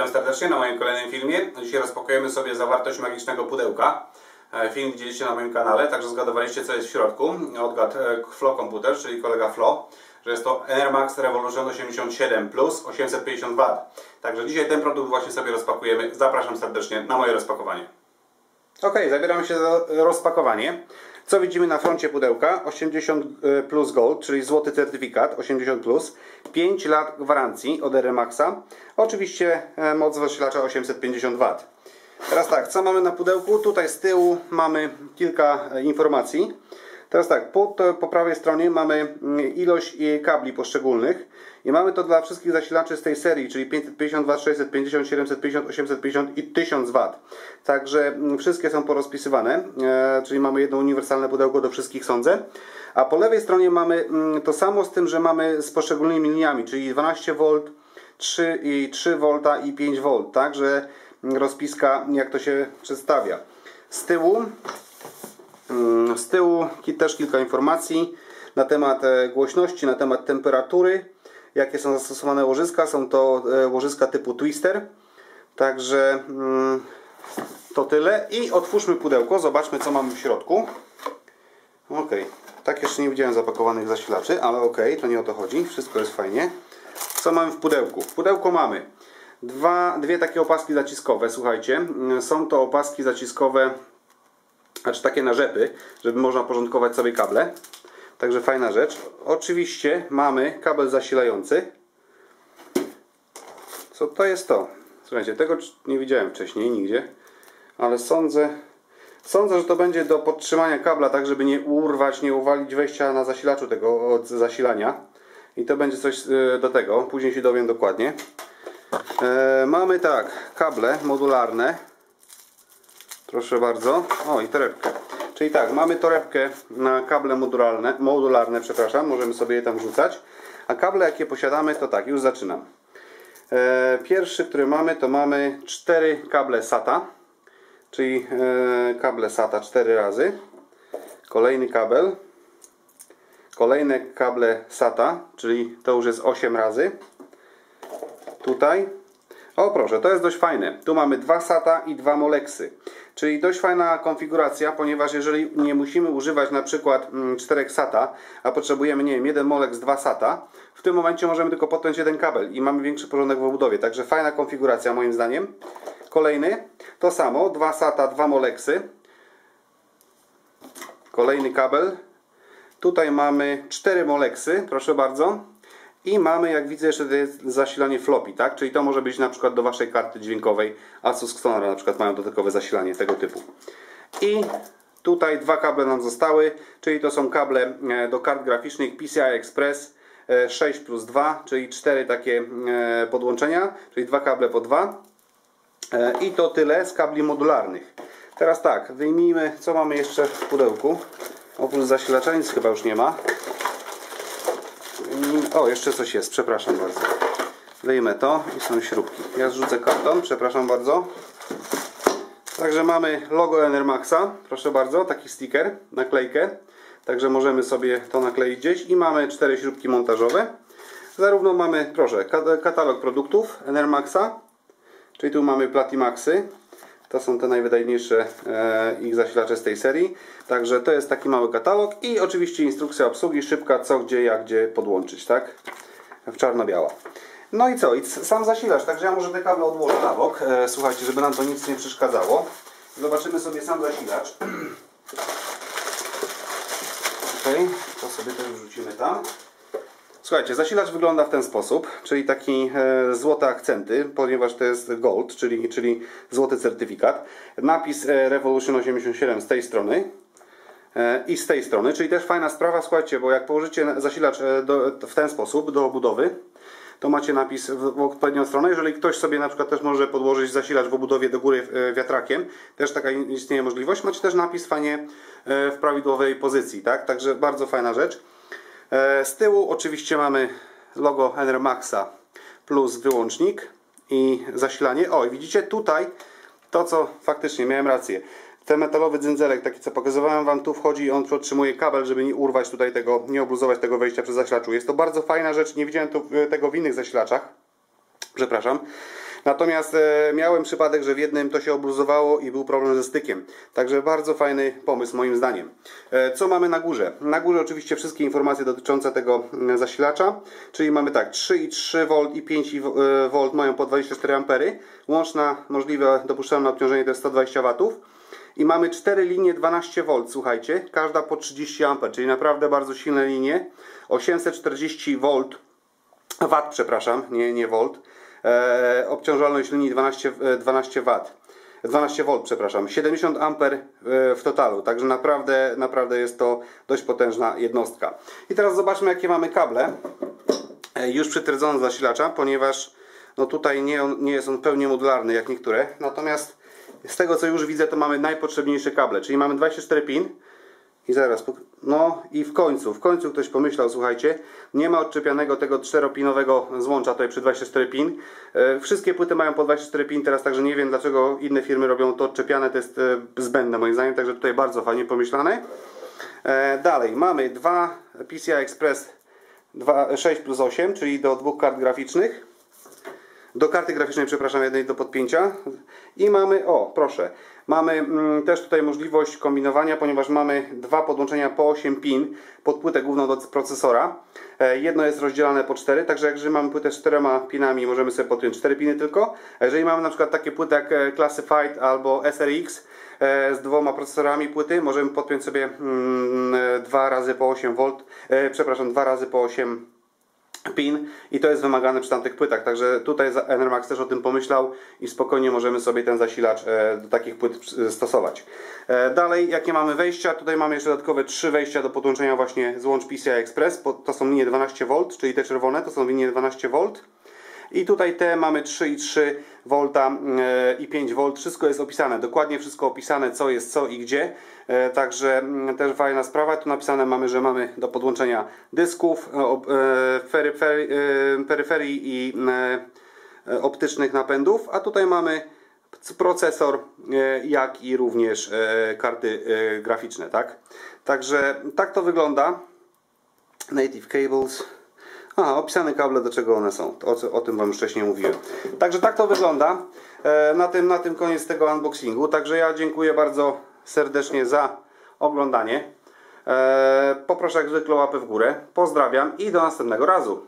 Witam serdecznie na moim kolejnym filmie. Dzisiaj rozpakujemy sobie zawartość magicznego pudełka. E, film widzieliście na moim kanale, także zgadowaliście co jest w środku. Odgadł e, Flo Computer, czyli kolega Flo, że jest to Enermax Revolution 87 Plus 850 W. Także dzisiaj ten produkt właśnie sobie rozpakujemy. Zapraszam serdecznie na moje rozpakowanie. Ok, zabieramy się za rozpakowanie. Co widzimy na froncie pudełka? 80 e, plus gold, czyli złoty certyfikat 80 plus. 5 lat gwarancji od Remaxa. Oczywiście e, moc zasilacza 850 W. Teraz tak, co mamy na pudełku? Tutaj z tyłu mamy kilka e, informacji. Teraz tak, po, po prawej stronie mamy mm, ilość kabli poszczególnych i mamy to dla wszystkich zasilaczy z tej serii, czyli 550 W, 650, 750, 850 i 1000 W. Także mm, wszystkie są porozpisywane, e, czyli mamy jedno uniwersalne pudełko do wszystkich sądzę. A po lewej stronie mamy mm, to samo z tym, że mamy z poszczególnymi liniami, czyli 12V, 3 i 3V i 5V. Także rozpiska jak to się przedstawia. Z tyłu z tyłu też kilka informacji na temat e, głośności, na temat temperatury, jakie są zastosowane łożyska. Są to e, łożyska typu Twister. Także mm, to tyle. I otwórzmy pudełko, zobaczmy co mamy w środku. Ok, tak jeszcze nie widziałem zapakowanych zasilaczy, ale ok, to nie o to chodzi. Wszystko jest fajnie. Co mamy w pudełku? W pudełku mamy dwa, dwie takie opaski zaciskowe, słuchajcie. Mm, są to opaski zaciskowe znaczy takie narzepy, żeby można porządkować sobie kable. Także fajna rzecz. Oczywiście mamy kabel zasilający. Co to jest to? Słuchajcie, tego nie widziałem wcześniej nigdzie, ale sądzę, sądzę, że to będzie do podtrzymania kabla, tak żeby nie urwać, nie uwalić wejścia na zasilaczu tego od zasilania. I to będzie coś e, do tego, później się dowiem dokładnie. E, mamy tak, kable modularne Proszę bardzo. O i torebkę. Czyli tak, mamy torebkę na kable modularne, modularne przepraszam, możemy sobie je tam wrzucać. A kable jakie posiadamy to tak, już zaczynam. E, pierwszy, który mamy to mamy cztery kable SATA. Czyli e, kable SATA cztery razy. Kolejny kabel. Kolejne kable SATA, czyli to już jest 8 razy. Tutaj. O proszę, to jest dość fajne. Tu mamy dwa SATA i dwa Molexy. Czyli dość fajna konfiguracja, ponieważ jeżeli nie musimy używać na przykład 4 mm, SATA, a potrzebujemy, nie wiem, jeden Molex, 2 SATA, w tym momencie możemy tylko podpiąć jeden kabel i mamy większy porządek w obudowie. Także fajna konfiguracja moim zdaniem. Kolejny, to samo, 2 SATA, 2 Molexy. Kolejny kabel. Tutaj mamy 4 Molexy, proszę bardzo. I mamy, jak widzę, jeszcze zasilanie floppy, tak? Czyli to może być na przykład do Waszej karty dźwiękowej. Asus Xonora na przykład mają dodatkowe zasilanie tego typu. I tutaj dwa kable nam zostały, czyli to są kable e, do kart graficznych PCI Express 6 e, plus 2, czyli 4 takie e, podłączenia, czyli dwa kable po dwa. I to tyle z kabli modularnych. Teraz tak, wyjmijmy, co mamy jeszcze w pudełku. Oprócz zasilacza nic chyba już nie ma. O, jeszcze coś jest, przepraszam bardzo. Wyjmę to i są śrubki. Ja zrzucę karton, przepraszam bardzo. Także mamy logo Enermaxa, proszę bardzo, taki sticker, naklejkę. Także możemy sobie to nakleić gdzieś i mamy cztery śrubki montażowe. Zarówno mamy, proszę, katalog produktów Enermaxa, czyli tu mamy Platimaxy, to są te najwydajniejsze e, ich zasilacze z tej serii. Także to jest taki mały katalog i oczywiście instrukcja obsługi, szybka, co, gdzie, jak, gdzie podłączyć, tak? W czarno-biała. No i co? I sam zasilacz, także ja może te kable odłożę na bok, e, słuchajcie, żeby nam to nic nie przeszkadzało. Zobaczymy sobie sam zasilacz. Ok, to sobie też wrzucimy tam. Słuchajcie, zasilacz wygląda w ten sposób, czyli taki e, złote akcenty, ponieważ to jest gold, czyli, czyli złoty certyfikat. Napis e, Revolution 87 z tej strony e, i z tej strony, czyli też fajna sprawa, słuchajcie, bo jak położycie zasilacz do, w ten sposób do obudowy, to macie napis w, odpowiednią stronę. Jeżeli ktoś sobie na przykład też może podłożyć zasilacz w obudowie do góry wiatrakiem, też taka istnieje możliwość, macie też napis fajnie w prawidłowej pozycji, tak? Także bardzo fajna rzecz. E, z tyłu oczywiście mamy logo Enermaxa plus wyłącznik i zasilanie. O, i widzicie tutaj to, co faktycznie miałem rację. Ten metalowy dzynzelek, taki co pokazywałem Wam, tu wchodzi i on otrzymuje kabel, żeby nie urwać tutaj tego, nie obluzować tego wejścia przy zasilaczu. Jest to bardzo fajna rzecz, nie widziałem tu, e, tego w innych zasilaczach. Przepraszam. Natomiast e, miałem przypadek, że w jednym to się obluzowało i był problem ze stykiem. Także bardzo fajny pomysł moim zdaniem. E, co mamy na górze? Na górze oczywiście wszystkie informacje dotyczące tego mm, zasilacza. Czyli mamy tak 3,3 V i 5 V mają po 24 A. Łączna możliwe dopuszczalne obciążenie to jest 120 W. I mamy 4 linie 12V, słuchajcie, każda po 30 A, czyli naprawdę bardzo silne linie. 840 V, W, przepraszam, nie, nie volt. E, obciążalność linii 12, 12 W. 12 V, przepraszam, 70 A w totalu, także naprawdę, naprawdę jest to dość potężna jednostka. I teraz zobaczmy jakie mamy kable e, już przytwierdzone do zasilacza, ponieważ no tutaj nie, nie jest on pełnie modularny jak niektóre, natomiast z tego co już widzę to mamy najpotrzebniejsze kable, czyli mamy 24 pin i zaraz, no i w końcu, w końcu ktoś pomyślał, słuchajcie, nie ma odczepianego tego czteropinowego złącza tutaj przy 24 pin. E, wszystkie płyty mają po 24 pin teraz, także nie wiem dlaczego inne firmy robią to odczepiane, to jest e, zbędne moim zdaniem, także tutaj bardzo fajnie pomyślane. E, dalej, mamy dwa PCI Express 2, 6 plus 8, czyli do dwóch kart graficznych do karty graficznej, przepraszam, jednej do podpięcia i mamy, o proszę, mamy mm, też tutaj możliwość kombinowania, ponieważ mamy dwa podłączenia po 8 pin pod płytę główną do procesora. E, jedno jest rozdzielane po 4, także jeżeli mamy płytę z 4 pinami, możemy sobie podpiąć 4 piny tylko. Jeżeli mamy na przykład takie płyty jak e, Classified albo SRX e, z dwoma procesorami płyty, możemy podpiąć sobie mm, dwa razy po 8 V, przepraszam, dwa razy po 8 pin i to jest wymagane przy tamtych płytach, także tutaj Enermax też o tym pomyślał i spokojnie możemy sobie ten zasilacz e, do takich płyt stosować. E, dalej, jakie mamy wejścia? Tutaj mamy jeszcze dodatkowe trzy wejścia do podłączenia właśnie złącz PCI Express, to są linie 12V, czyli te czerwone, to są linie 12V. I tutaj te mamy 3,3 V e, i 5 V. Wszystko jest opisane, dokładnie wszystko opisane, co jest co i gdzie. E, także mm, też fajna sprawa. Tu napisane mamy, że mamy do podłączenia dysków, e, peryferii i optycznych napędów, a tutaj mamy procesor, jak i również karty graficzne, tak? Także tak to wygląda. Native Cables. A, opisane kable, do czego one są. O, o tym Wam wcześniej mówiłem. Także tak to wygląda. E, na, tym, na tym koniec tego unboxingu. Także ja dziękuję bardzo serdecznie za oglądanie. E, poproszę jak zwykle łapę w górę. Pozdrawiam i do następnego razu.